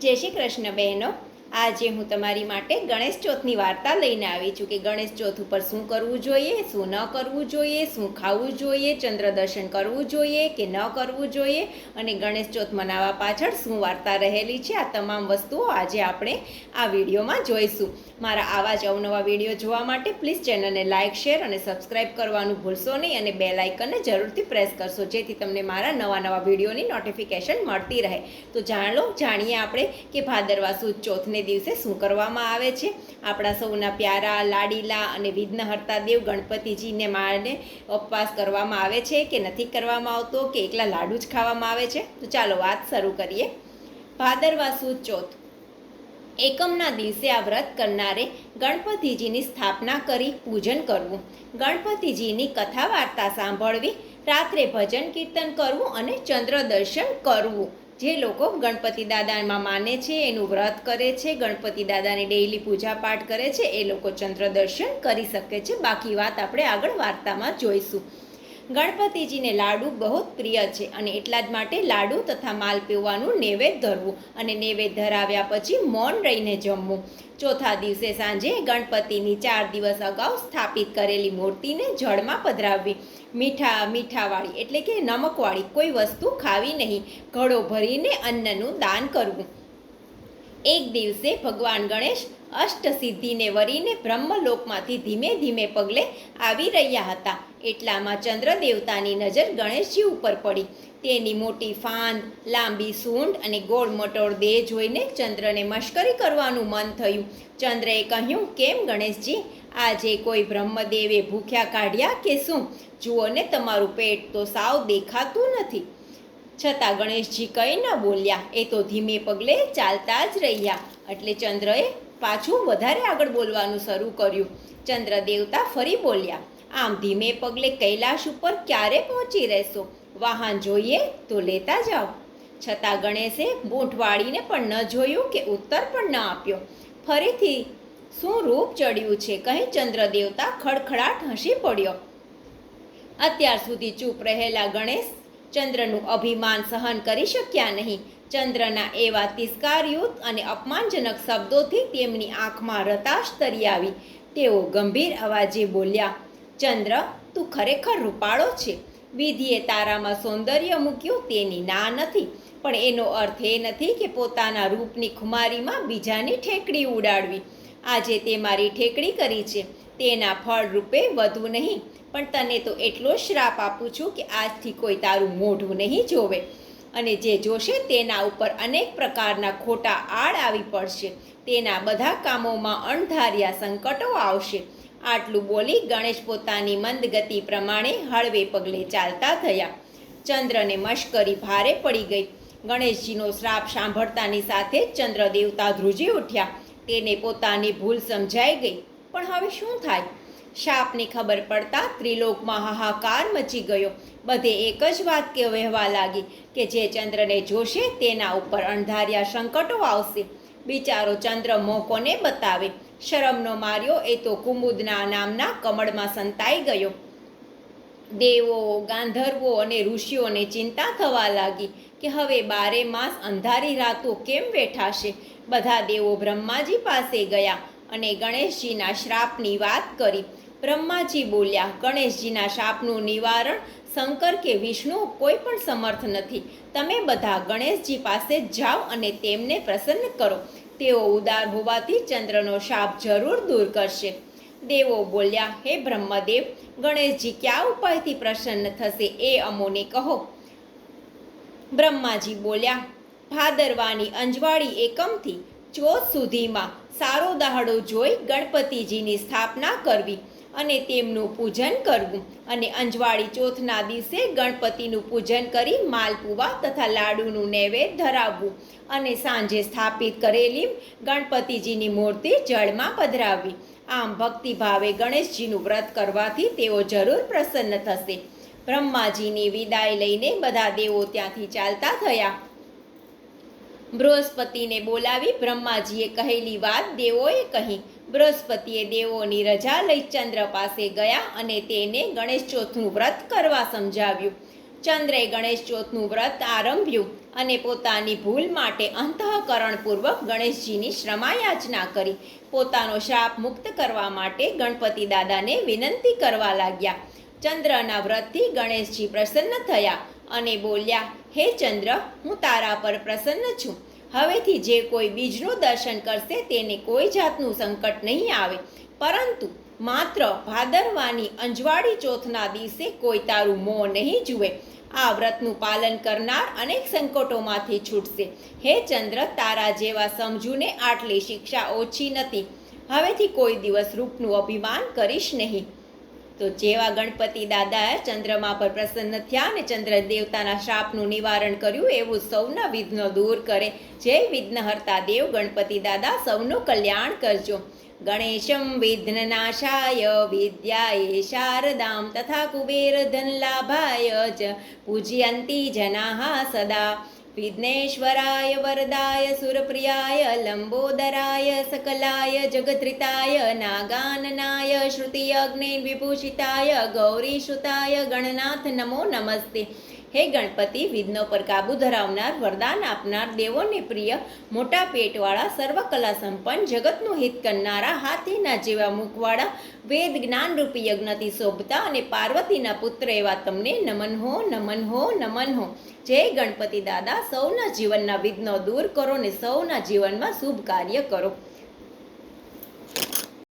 જય શ્રી કૃષ્ણ બહેનો. આજે હું તમારી માટે ગણેશ ચોથની વાર્તા લઈને આવી છું કે ગણેશ ચોથ ઉપર શું કરવું જોઈએ, શું ન કરવું જોઈએ, શું ખાવું જોઈએ, ચંદ્ર દર્શન કરવું જોઈએ કે ન કરવું જોઈએ અને ગણેશ ચોથ મનાવવા પાછળ શું વાર્તા રહેલી છે, આ તમામ વસ્તુઓ આજે આપણે આ વિડીયોમાં જોઈશું. મારા આવા જ અવનવા વીડિયો જોવા માટે પ્લીઝ ચેનલને લાઇક શેર અને સબસ્ક્રાઇબ કરવાનું ભૂલશો નહીં અને બે લાઇકનને જરૂરથી પ્રેસ કરશો જેથી તમને મારા નવા નવા વિડીયોની નોટિફિકેશન મળતી રહે. તો જાણો, જાણીએ આપણે કે ભાદરવા સુદ ચોથને દિવસે શું કરવામાં આવે છે? આપણા સૌના પ્યારા, લાડીલા અને વિઘ્નહર્તા દેવ ગણપતિજીને માને ઉપવાસ કરવામાં આવે છે કે નથી કરવામાં આવતો? કે એકલા લાડુ જ ખાવામાં આવે છે? તો ચાલો વાત શરૂ કરીએ. ભાદરવા સુદ ચોથ. એકમના દિવસે આ વ્રત કરનારે ગણપતિજીની સ્થાપના કરી પૂજન કરવું. ગણપતિજીની કથા વાર્તા સાંભળવી, રાત્રે ભજન કીર્તન કરવું અને ચંદ્ર દર્શન કરવું. જે લોકો ગણપતિ દાદામાં માને છે, એનું વ્રત કરે છે, ગણપતિ દાદાની ડેઈલી પૂજા પાઠ કરે છે, એ લોકો ચંદ્ર દર્શન કરી શકે છે. બાકી વાત આપણે આગળ વાર્તામાં જોઈશું. ગણપતિજીને લાડુ બહુ પ્રિય છે અને એટલા જ માટે લાડુ તથા માલ પીવાનું નૈવેદ્ય ધરવું અને નૈવેદ્ય ધરાવ્યા પછી મૌન રહીને જમવું. ચોથા દિવસે સાંજે ગણપતિની ચાર દિવસ અગાઉ સ્થાપિત કરેલી મૂર્તિને જળમાં પધરાવવી. મીઠા, મીઠાવાળી એટલે કે નમકવાળી કોઈ વસ્તુ ખાવી નહીં. ઘડો ભરીને અન્નનું દાન કરવું. એક દિવસે ભગવાન ગણેશ અષ્ટસિદ્ધિને વરીને બ્રહ્મલોકમાંથી ધીમે ધીમે પગલે આવી રહ્યા હતા. એટલામાં ચંદ્ર દેવતાની નજર ગણેશજી ઉપર પડી. તેની મોટી ફાંદ લાંબી સૂંઢ અને ગોળ મટોળ દેહ જોઈને ચંદ્રને મશ્કરી કરવાનું મન થયું. ચંદ્રએ કહ્યું, કેમ ગણેશજી? આજે કોઈ બ્રહ્મદેવે ભૂખ્યા કાઢ્યા કે શું? જુઓ ને તમારું પેટ તો સાવ દેખાતું નથી. છતાં ગણેશજી કંઈ ન બોલ્યા. એ તો ધીમે પગલે ચાલતા જ રહ્યા. એટલે ચંદ્રએ પાછું વધારે આગળ બોલવાનું શરૂ કર્યું. ચંદ્રદેવતા ફરી બોલ્યા, આમ ધીમે પગલે કૈલાશ ઉપર ક્યારે પહોંચી રહેશો? વાહન જોઈએ તો લેતા જાઓ. છતાં ગણેશે બૂંઠ વાળીને પણ ન જોયું કે ઉત્તર પણ ન આપ્યો. ફરીથી, શું રૂપ ચડ્યું છે? કહી ચંદ્રદેવતા ખડખડાટ હસી પડ્યો. અત્યાર સુધી ચૂપ રહેલા ગણેશ ચંદ્રનું અભિમાન સહન કરી શક્યા નહીં. ચંદ્રના એવા તિસ્કારયુક્ત અને અપમાનજનક શબ્દોથી તેમની આંખમાં રતાશ તરી આવી. તેઓ ગંભીર અવાજે બોલ્યા, ચંદ્ર, તું ખરેખર રૂપાળો છે. વિધિએ તારામાં સૌંદર્ય મૂક્યું તેની ના નથી. પણ એનો અર્થ એ નથી કે પોતાના રૂપની ખુમારીમાં બીજાની ઠેકડી ઉડાડવી. આજે તે મારી ઠેકડી કરી છે. તેના ફળ રૂપે વધુ નહીં, પણ તને તો એટલો શ્રાપ આપું છું કે આજથી કોઈ તારું મોઢું નહીં જોવે. અને જે જોશે તેના ઉપર અનેક પ્રકારના ખોટા આડ આવી પડશે. તેના બધા કામોમાં અણધાર્યા સંકટો આવશે. આટલું બોલી ગણેશ પોતાની મંદ ગતિ પ્રમાણે હળવે પગલે ચાલતા થયા. ચંદ્રને મશ્કરી ભારે પડી ગઈ. ગણેશજીનો શ્રાપ સાંભળતાની સાથે ચંદ્ર દેવતા ધ્રુજી ઉઠ્યા. તેને પોતાની ભૂલ સમજાઈ ગઈ. પણ હવે શું થાય? શાપની ખબર પડતા ત્રિલોકમાં હાહાકાર મચી ગયો. બધે એક જ વાત કે વહેવા લાગી કે જે ચંદ્રને જોશે તેના ઉપર અણધાર્યા સંકટો આવશે. બિચારો ચંદ્ર મોકોને બતાવે. શરમનો માર્યો એ તો કુમુદના નામના કમળમાં સંતાઈ ગયો. દેવો, ગાંધર્વો અને ઋષિઓને ચિંતા થવા લાગી કે હવે બારે માસ અંધારી રાતો કેમ બેઠાશે? બધા દેવો બ્રહ્માજી પાસે ગયા અને ગણેશજીના શ્રાપની વાત કરી. બ્રહ્માજી બોલ્યા, ગણેશજીના શાપનું નિવારણ શંકર કે વિષ્ણુ કોઈ પણ સમર્થ નથી. તમે બધા ગણેશજી પાસે જાઓ અને તેમને પ્રસન્ન કરો. તેઓ ઉદાર હોવાથી ચંદ્રનો શાપ જરૂર દૂર કરશે. દેવો બોલ્યા, હે બ્રહ્મદેવ, ગણેશજી, ક્યાં ઉપાયથી પ્રસન્ન થશે એ અમોને કહો. બ્રહ્માજી બોલ્યા, ભાદરવાની અંજવાળી એકમથી ચોથ સુધીમાં સારો દહાડો જોઈ ગણપતિજીની સ્થાપના કરવી અને તેમનું પૂજન કરવું અને અંજવાળી ચોથના દિવસે ગણપતિનું પૂજન કરી માલપુવા તથા લાડુનું નૈવેદ્ય ધરાવવું અને સાંજે સ્થાપિત કરેલી ગણપતિજીની મૂર્તિ જળમાં પધરાવવી. આમ ભક્તિભાવે ગણેશજીનું વ્રત કરવાથી તેઓ જરૂર પ્રસન્ન થશે. બ્રહ્માજીની વિદાય લઈને બધા દેવો ત્યાંથી ચાલતા થયા. બૃહસ્પતિને બોલાવી બ્રહ્માજીએ કહેલી વાત દેવોએ કહી. બૃહસ્પતિએ દેવોની રજા લઈ ચંદ્ર પાસે ગયા અને તેને ગણેશ ચોથનું વ્રત કરવા સમજાવ્યું. ચંદ્રે ગણેશ ચોથનું વ્રત આરંભ્યું અને પોતાની ભૂલ માટે અંતઃકરણપૂર્વક ગણેશજીની શ્રમાયાચના કરી. પોતાનો શાપ મુક્ત કરવા માટે ગણપતિ દાદાને વિનંતી કરવા લાગ્યા. ચંદ્રના વ્રતથી ગણેશજી પ્રસન્ન થયા અને બોલ્યા, હે ચંદ્ર, હું તારા પર પ્રસન્ન છું. હવેથી જે કોઈ બીજનું દર્શન કરશે તેને કોઈ જાતનું સંકટ નહીં આવે. પરંતુ માત્ર ભાદરવાની અંજવાળી ચોથના દિવસે કોઈ તારું મોં નહીં જુએ. આ વ્રતનું પાલન કરનાર અનેક સંકટોમાંથી છૂટશે. હે ચંદ્ર, તારા જેવા સમજૂને આટલી શિક્ષા ઓછી નથી. હવેથી કોઈ દિવસ રૂપનું અભિમાન કરીશ નહીં. તો જેવા ગણપતિ દાદાએ ચંદ્રમા પર પ્રસન્ન થયા અને ચંદ્ર દેવતાના શાપનું નિવારણ કર્યું, એવું સૌના વિઘ્નો દૂર કરે. જય વિઘ્નહર્તા દેવ, ગણપતિ દાદા, સૌનું કલ્યાણ કરજો. ગણેશમ વિઘ્નનાશાય વિદ્યાય શારદામ તથા કુબેર ધનલાભાય જ. પૂજયંતી જનાહ સદા. विघ्नेश्वराय वरदाय सुरप्रियाय लम्बोदराय सकलाय जगत्रिताय नागाननाय श्रुतियग्निर्विभूषिताय गौरीश्रुताय गणनाथ नमो नमस्ते। હે ગણપતિ, વિઘ્નો પર કાબુ ધરાવનાર, વરદાન આપનાર, દેવોને પ્રિય, મોટા પેટવાળા સર્વકલા સંપન્ન જગતનું હિત કરનારા, હાથીના જેવા મુખવાળા વેદ જ્ઞાનરૂપી યજ્ઞથી શોભતા અને પાર્વતીના પુત્ર એવા તમને નમન હો નમન હો નમન હો. જય ગણપતિ દાદા, સૌના જીવનના વિઘ્નો દૂર કરો ને સૌના જીવનમાં શુભ કાર્ય કરો.